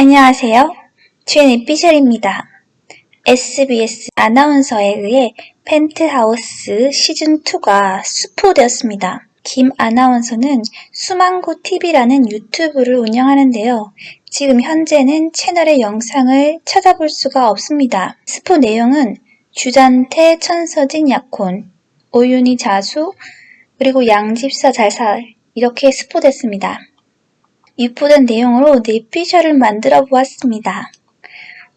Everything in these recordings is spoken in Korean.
안녕하세요. 주연 피셜입니다. SBS 아나운서에 의해 펜트하우스 시즌2가 수포되었습니다. 김 아나운서는 수망고 TV라는 유튜브를 운영하는데요. 지금 현재는 채널의 영상을 찾아볼 수가 없습니다. 스포 내용은 주단태 천서진 약혼, 오윤희 자수, 그리고 양집사 잘살 이렇게 스포됐습니다. 유포된 내용으로 뇌피셜을 만들어 보았습니다.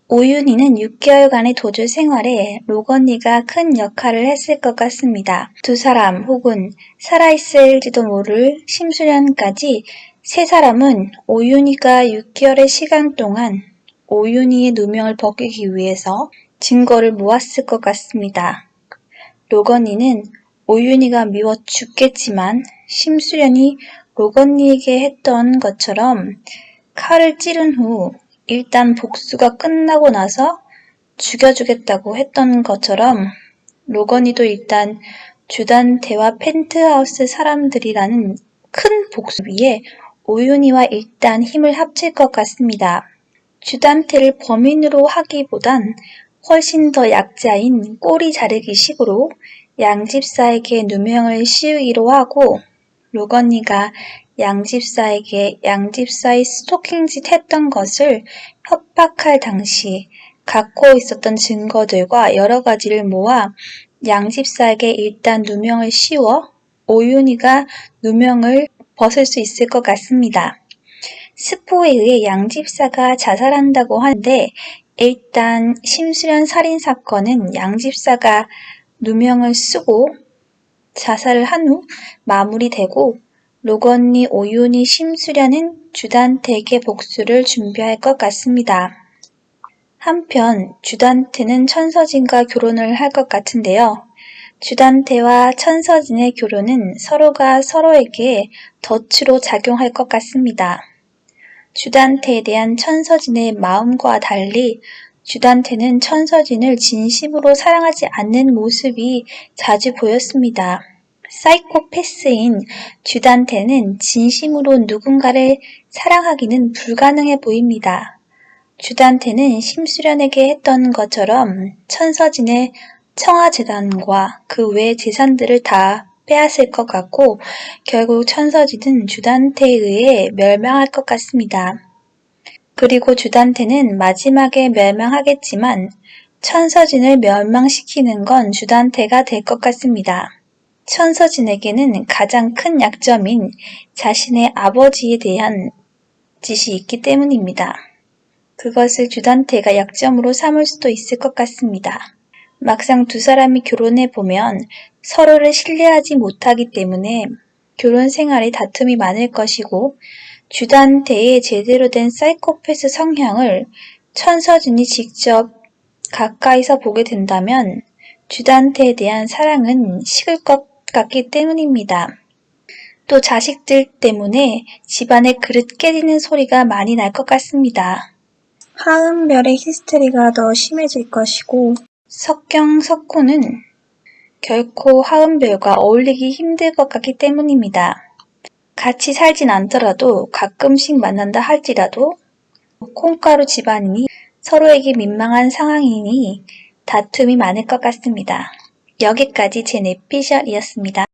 오윤희는 6개월간의 도주 생활에 로건니가 큰 역할을 했을 것 같습니다. 두 사람 혹은 살아있을지도 모를 심수련까지 세 사람은 오윤희가 6개월의 시간 동안 오윤희의 누명을 벗기기 위해서 증거를 모았을 것 같습니다. 로건니는 오윤희가 미워 죽겠지만 심수련이 로건니에게 했던 것처럼 칼을 찌른 후 일단 복수가 끝나고 나서 죽여주겠다고 했던 것처럼 로건니도 일단 주단태와 펜트하우스 사람들이라는 큰 복수 위에 오윤희와 일단 힘을 합칠 것 같습니다. 주단태를 범인으로 하기보단 훨씬 더 약자인 꼬리 자르기 식으로 양집사에게 누명을 씌우기로 하고 로건니가 양집사에게 양집사의 스토킹 짓 했던 것을 협박할 당시 갖고 있었던 증거들과 여러 가지를 모아 양집사에게 일단 누명을 씌워 오윤희가 누명을 벗을 수 있을 것 같습니다. 스포에 의해 양집사가 자살한다고 하는데 일단 심수련 살인 사건은 양집사가 누명을 쓰고 자살을 한 후 마무리되고 로건니 오윤희 심수련은 주단태에게 복수를 준비할 것 같습니다. 한편 주단태는 천서진과 결혼을 할 것 같은데요. 주단태와 천서진의 결혼은 서로가 서로에게 덫으로 작용할 것 같습니다. 주단태에 대한 천서진의 마음과 달리 주단태는 천서진을 진심으로 사랑하지 않는 모습이 자주 보였습니다. 사이코패스인 주단태는 진심으로 누군가를 사랑하기는 불가능해 보입니다. 주단태는 심수련에게 했던 것처럼 천서진의 청아재단과 그 외 재산들을 다 빼앗을 것 같고 결국 천서진은 주단태에 의해 멸망할 것 같습니다. 그리고 주단태는 마지막에 멸망하겠지만 천서진을 멸망시키는 건 주단태가 될 것 같습니다. 천서진에게는 가장 큰 약점인 자신의 아버지에 대한 짓이 있기 때문입니다. 그것을 주단태가 약점으로 삼을 수도 있을 것 같습니다. 막상 두 사람이 결혼해 보면 서로를 신뢰하지 못하기 때문에 결혼 생활에 다툼이 많을 것이고 주단태의 제대로 된 사이코패스 성향을 천서진이 직접 가까이서 보게 된다면 주단태에 대한 사랑은 식을 것 같기 때문입니다. 또 자식들 때문에 집안의 그릇 깨지는 소리가 많이 날 것 같습니다. 하은별의 히스테리가 더 심해질 것이고 석경, 석호는 결코 하은별과 어울리기 힘들 것 같기 때문입니다. 같이 살진 않더라도 가끔씩 만난다 할지라도 콩가루 집안이니 서로에게 민망한 상황이니 다툼이 많을 것 같습니다. 여기까지 제 뇌피셜이었습니다.